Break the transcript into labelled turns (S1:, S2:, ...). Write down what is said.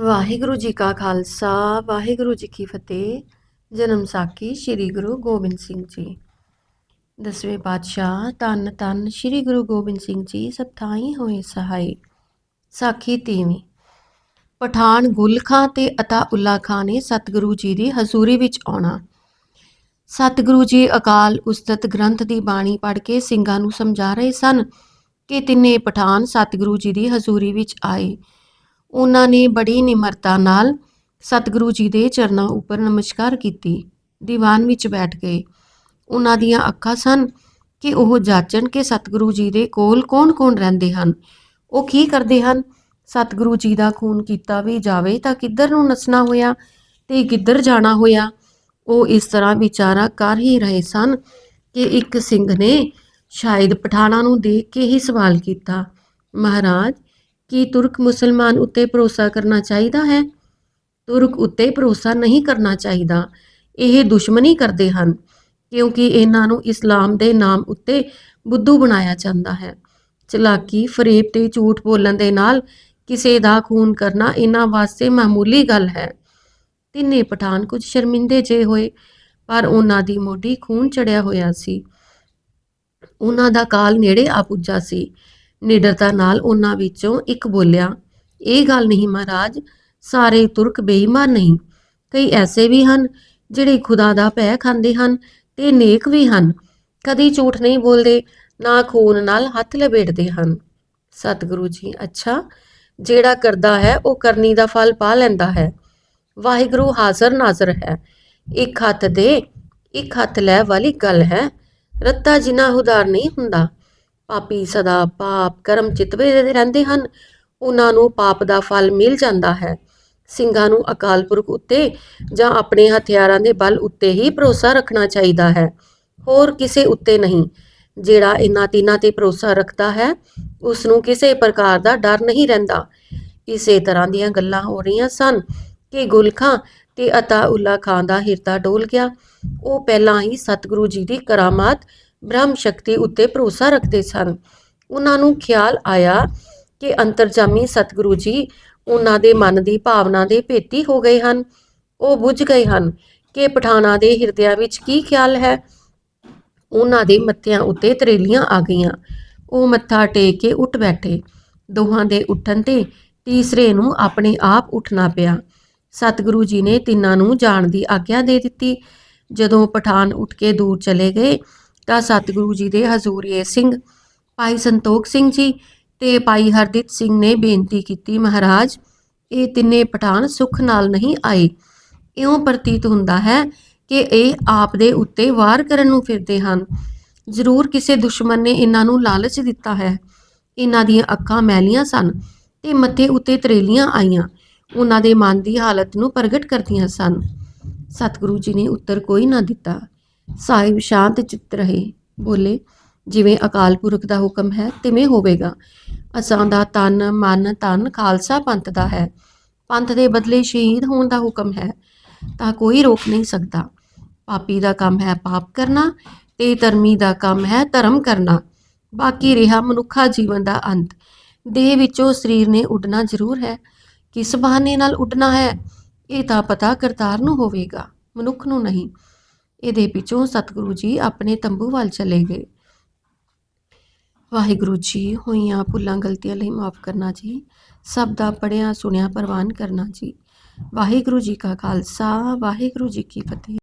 S1: ਵਾਹਿਗੁਰੂ ਜੀ ਕਾ ਖਾਲਸਾ, ਵਾਹਿਗੁਰੂ ਜੀ ਕੀ ਫਤਿਹ। ਜਨਮ ਸਾਖੀ ਸ੍ਰੀ ਗੁਰੂ ਗੋਬਿੰਦ ਸਿੰਘ ਜੀ। ਦਸਵੇਂ ਪਾਤਸ਼ਾਹ, ਧੰਨ ਧੰਨ ਸ੍ਰੀ ਗੁਰੂ ਗੋਬਿੰਦ ਸਿੰਘ ਜੀ, ਸਭ ਥਾਈ ਹੋਏ ਸਹਾਈ। ਸਾਖੀ ਤੀਵੀਂ। ਪਠਾਨ ਗੁਲ ਖਾਂ ਤੇ ਅਤਾਉੱਲਾ ਖਾਂ ਨੇ ਸਤਿਗੁਰੂ ਜੀ ਦੀ ਹਜ਼ੂਰੀ ਵਿੱਚ ਆਉਣਾ। ਸਤਿਗੁਰੂ ਜੀ ਅਕਾਲ ਉਸਤਤ ਗ੍ਰੰਥ ਦੀ ਬਾਣੀ ਪੜ੍ਹ ਕੇ ਸਿੰਘਾਂ ਨੂੰ ਸਮਝਾ ਰਹੇ ਸਨ ਕਿ ਤਿੰਨੇ ਪਠਾਨ ਸਤਿਗੁਰੂ ਜੀ ਦੀ ਹਜ਼ੂਰੀ ਵਿੱਚ ਆਏ। ਉਹਨਾਂ ਨੇ ਬੜੀ ਨਿਮਰਤਾ ਨਾਲ ਸਤਿਗੁਰੂ ਜੀ ਦੇ ਚਰਨਾਂ ਉੱਪਰ ਨਮਸਕਾਰ ਕੀਤੀ। ਦੀਵਾਨ ਵਿੱਚ ਬੈਠ ਗਏ। ਉਹਨਾਂ ਦੀਆਂ ਅੱਖਾਂ ਸਨ ਕਿ ਉਹ ਜਾਚਣ ਕਿ ਸਤਿਗੁਰੂ ਜੀ ਦੇ ਕੋਲ ਕੌਣ-ਕੌਣ ਰਹਿੰਦੇ ਹਨ। ਉਹ ਕੀ ਕਰਦੇ ਹਨ? ਸਤਿਗੁਰੂ ਜੀ ਦਾ ਖੂਨ ਕੀਤਾ ਵੀ ਜਾਵੇ ਤਾਂ ਕਿੱਧਰ ਨੂੰ ਨਸਣਾ ਹੋਇਆ ਤੇ ਕਿੱਧਰ ਜਾਣਾ ਹੋਇਆ? ਉਹ ਇਸ ਤਰ੍ਹਾਂ ਵਿਚਾਰਾ ਕਰ ਹੀ ਰਹੇ ਸਨ ਕਿ ਇੱਕ ਸਿੰਘ ਨੇ ਸ਼ਾਇਦ ਪਠਾਣਾ ਨੂੰ ਦੇਖ ਕੇ ਹੀ ਸਵਾਲ ਕੀਤਾ, ਮਹਾਰਾਜ ਕੀ ਤੁਰਕ ਮੁਸਲਮਾਨ ਉੱਤੇ ਭਰੋਸਾ ਕਰਨਾ ਚਾਹੀਦਾ ਹੈ। ਤੁਰਕ ਉੱਤੇ ਭਰੋਸਾ ਨਹੀਂ ਕਰਨਾ ਚਾਹੀਦਾ। ਇਹ ਦੁਸ਼ਮਣੀ ਕਰਦੇ ਹਨ, ਕਿਉਂਕਿ ਇਹਨਾਂ ਨੂੰ ਇਸਲਾਮ ਦੇ ਨਾਮ ਉੱਤੇ ਬੁੱਧੂ ਬਣਾਇਆ ਜਾਂਦਾ ਹੈ। ਚਲਾਕੀ, ਫਰੇਬ ਤੇ ਝੂਠ ਬੋਲਣ ਦੇ ਨਾਲ ਕਿਸੇ ਦਾ ਖੂਨ ਕਰਨਾ ਇਹਨਾਂ ਵਾਸਤੇ ਮਾਮੂਲੀ ਗੱਲ ਹੈ। ਤਿੰਨੇ ਪਠਾਨ ਕੁਝ ਸ਼ਰਮਿੰਦੇ ਜੇ ਹੋਏ, ਪਰ ਉਹਨਾਂ ਦੀ ਮੋਢੀ ਖੂਨ ਚੜਿਆ ਹੋਇਆ ਸੀ। ਉਹਨਾਂ ਦਾ ਕਾਲ ਨੇੜੇ ਆ ਪੁੱਜਾ ਸੀ। ਨਿਡਰਤਾ ਨਾਲ ਉਹਨਾਂ ਵਿੱਚੋਂ ਇੱਕ ਬੋਲਿਆ, ਇਹ ਗੱਲ ਨਹੀਂ ਮਹਾਰਾਜ, ਸਾਰੇ ਤੁਰਕ ਬੇਈਮਾਨ ਨਹੀਂ। ਕਈ ਐਸੇ ਵੀ ਹਨ ਜਿਹੜੇ ਖੁਦਾ ਦਾ ਭੈ ਖਾਂਦੇ ਹਨ ਤੇ ਨੇਕ ਵੀ ਹਨ। ਕਦੀ ਝੂਠ ਨਹੀਂ ਬੋਲਦੇ, ਨਾ ਖੂਨ ਨਾਲ ਹੱਥ ਲਪੇਟਦੇ ਹਨ। ਸਤਿਗੁਰੂ ਜੀ, ਅੱਛਾ, ਜਿਹੜਾ ਕਰਦਾ ਹੈ, ਉਹ ਕਰਨੀ ਦਾ ਫਲ ਪਾ ਲੈਂਦਾ ਹੈ। ਵਾਹਿਗੁਰੂ ਹਾਜ਼ਰ ਨਾਜ਼ਰ ਹੈ। ਇੱਕ ਹੱਥ ਦੇ, ਇੱਕ ਹੱਥ ਲੈ ਵਾਲੀ ਗੱਲ ਹੈ। ਰੱਤਾ ਜਿਨਾ ਉਧਾਰ ਨਹੀਂ ਹੁੰਦਾ। ਪਾਪੀ ਸਦਾ ਪਾਪ ਕਰਮ ਚਿਤਵੇ ਦੇ ਰਹਿੰਦੇ ਹਨ। ਉਹਨਾਂ ਨੂੰ ਪਾਪ ਦਾ ਫਲ ਮਿਲ ਜਾਂਦਾ ਹੈ। ਸਿੰਘਾਂ ਨੂੰ ਅਕਾਲ ਪੁਰਖ ਉੱਤੇ ਜਾਂ ਆਪਣੇ ਹਥਿਆਰਾਂ ਦੇ ਬਲ ਉੱਤੇ ਹੀ ਭਰੋਸਾ ਰੱਖਣਾ ਚਾਹੀਦਾ ਹੈ। ਹੋਰ ਕਿਸੇ ਉੱਤੇ ਨਹੀਂ। ਜਿਹੜਾ ਇਹਨਾਂ ਤਿੰਨਾਂ ਤੇ ਭਰੋਸਾ ਰੱਖਦਾ ਹੈ ਉਸ ਨੂੰ ਕਿਸੇ ਪ੍ਰਕਾਰ ਦਾ ਡਰ ਨਹੀਂ ਰਹਿੰਦਾ। ਇਸੇ ਤਰ੍ਹਾਂ ਦੀਆਂ ਗੱਲਾਂ ਹੋ ਰਹੀਆਂ ਸਨ ਕਿ ਗੁਲਖਾਂ ਤੇ ਅਤਾਉੱਲਾ ਖਾਂ ਦਾ ਹਿਰਦਾ ਡੋਲ ਗਿਆ। ਉਹ ਪਹਿਲਾਂ ਹੀ ਸਤਿਗੁਰੂ ਜੀ ਦੀ ਕਰਾਮਾਤ ਬ੍ਰਹਮ ਸ਼ਕਤੀ ਉੱਤੇ ਭਰੋਸਾ ਰੱਖਦੇ ਸਨ। ਉਹਨਾਂ ਨੂੰ ਖਿਆਲ ਆਇਆ ਕਿ ਅੰਤਰਜਾਮੀ ਸਤਿਗੁਰੂ ਜੀ ਉਹਨਾਂ ਦੇ ਮਨ ਦੀ ਭਾਵਨਾ ਦੇ ਭੇਤੀ ਹੋ ਗਏ ਹਨ। ਉਹ ਬੁੱਝ ਗਏ ਹਨ ਕਿ ਪਠਾਣਾ ਦੇ ਹਿਰਦਿਆਂ ਵਿੱਚ ਕੀ ਖਿਆਲ ਹੈ। ਉਹਨਾਂ ਦੇ ਮੱਥਿਆਂ ਉੱਤੇ ਤਰੇਲੀਆਂ ਆ ਗਈਆਂ। ਉਹ ਮੱਥਾ ਟੇਕ ਕੇ ਉੱਠ ਬੈਠੇ। ਦੋਹਾਂ ਦੇ ਉੱਠਣ ਤੇ ਤੀਸਰੇ ਨੂੰ ਆਪਣੇ ਆਪ ਉੱਠਣਾ ਪਿਆ। ਸਤਿਗੁਰੂ ਜੀ ਨੇ ਤਿੰਨਾਂ ਨੂੰ ਜਾਣ ਦੀ ਆਗਿਆ ਦੇ ਦਿੱਤੀ। ਜਦੋਂ ਪਠਾਨ ਉੱਠ ਕੇ ਦੂਰ ਚਲੇ ਗਏ ਤਾਂ ਸਤਿਗੁਰੂ ਜੀ ਦੇ ਹਜ਼ੂਰੀਏ ਸਿੰਘ, ਭਾਈ ਸੰਤੋਖ ਸਿੰਘ ਜੀ ਤੇ ਭਾਈ ਹਰਦਿਤ ਸਿੰਘ ਨੇ ਬੇਨਤੀ ਕੀਤੀ, ਮਹਾਰਾਜ, ਇਹ ਤਿੰਨੇ ਪਠਾਨ ਸੁੱਖ ਨਾਲ ਨਹੀਂ ਆਏ। ਇਉਂ ਪ੍ਰਤੀਤ ਹੁੰਦਾ ਹੈ ਕਿ ਇਹ ਆਪ ਦੇ ਉੱਤੇ ਵਾਰ ਕਰਨ ਨੂੰ ਫਿਰਦੇ ਹਨ। ਜ਼ਰੂਰ ਕਿਸੇ ਦੁਸ਼ਮਣ ਨੇ ਇਹਨਾਂ ਨੂੰ ਲਾਲਚ ਦਿੱਤਾ ਹੈ। ਇਹਨਾਂ ਦੀਆਂ ਅੱਖਾਂ ਮੈਲੀਆਂ ਸਨ ਤੇ ਮੱਥੇ ਉੱਤੇ ਤਰੇਲੀਆਂ ਆਈਆਂ। ਉਹਨਾਂ ਦੇ ਮਨ ਦੀ ਹਾਲਤ ਨੂੰ ਪ੍ਰਗਟ ਕਰਦੀਆਂ ਸਨ। ਸਤਿਗੁਰੂ ਜੀ ਨੇ ਉੱਤਰ ਕੋਈ ਨਾ ਦਿੱਤਾ। ਸਾਹਿਬ ਸ਼ਾਂਤ ਚਿੱਤ ਰਹੇ। ਬੋਲੇ, ਜਿਵੇਂ ਅਕਾਲ ਪੁਰਖ ਦਾ ਹੁਕਮ ਹੈ, ਤਿਵੇਂ ਹੋਵੇਗਾ। ਅਸਾਂ ਦਾ ਤਨ, ਮਨ ਤਨ ਖਾਲਸਾ ਪੰਥ ਦਾ ਹੈ। ਪੰਥ ਦੇ ਬਦਲੇ ਸ਼ਹੀਦ ਹੋਣ ਦਾ ਹੁਕਮ ਹੈ, ਤਾਂ ਕੋਈ ਰੋਕ ਨਹੀਂ ਸਕਦਾ। ਪਾਪੀ ਦਾ ਕੰਮ ਹੈ ਪਾਪ ਕਰਨਾ, ਤੇ ਧਰਮੀ ਦਾ ਕੰਮ ਹੈ ਧਰਮ ਕਰਨਾ। ਬਾਕੀ ਰਿਹਾ ਮਨੁੱਖਾ ਜੀਵਨ ਦਾ ਅੰਤ। ਦੇਹ ਵਿੱਚੋਂ ਸਰੀਰ ਨੇ ਉੱਡਣਾ ਜ਼ਰੂਰ ਹੈ। ਕਿਸ ਬਹਾਨੇ ਨਾਲ ਉੱਡਣਾ ਹੈ, ਇਹ ਤਾਂ ਪਤਾ ਕਰਤਾਰ ਨੂੰ ਹੋਵੇਗਾ। ਮਨੁੱਖ ਨੂੰ ਨਹੀਂ। ਇਹਦੇ ਪਿੱਛੋਂ ਸਤਿਗੁਰੂ ਜੀ ਆਪਣੇ ਤੰਬੂ ਵੱਲ ਚਲੇ ਗਏ। ਵਾਹਿਗੁਰੂ ਜੀ, ਹੋਈਆਂ ਭੁੱਲਾਂ ਗਲਤੀਆਂ ਲਈ ਮਾਫ ਕਰਨਾ ਜੀ। ਸਭ ਦਾ ਪੜਿਆ ਸੁਣਿਆ, ਪ੍ਰਵਾਨ ਕਰਨਾ ਜੀ। ਵਾਹਿਗੁਰੂ ਜੀ ਕਾ ਖਾਲਸਾ, ਵਾਹਿਗੁਰੂ ਜੀ ਕੀ ਫਤਿਹ।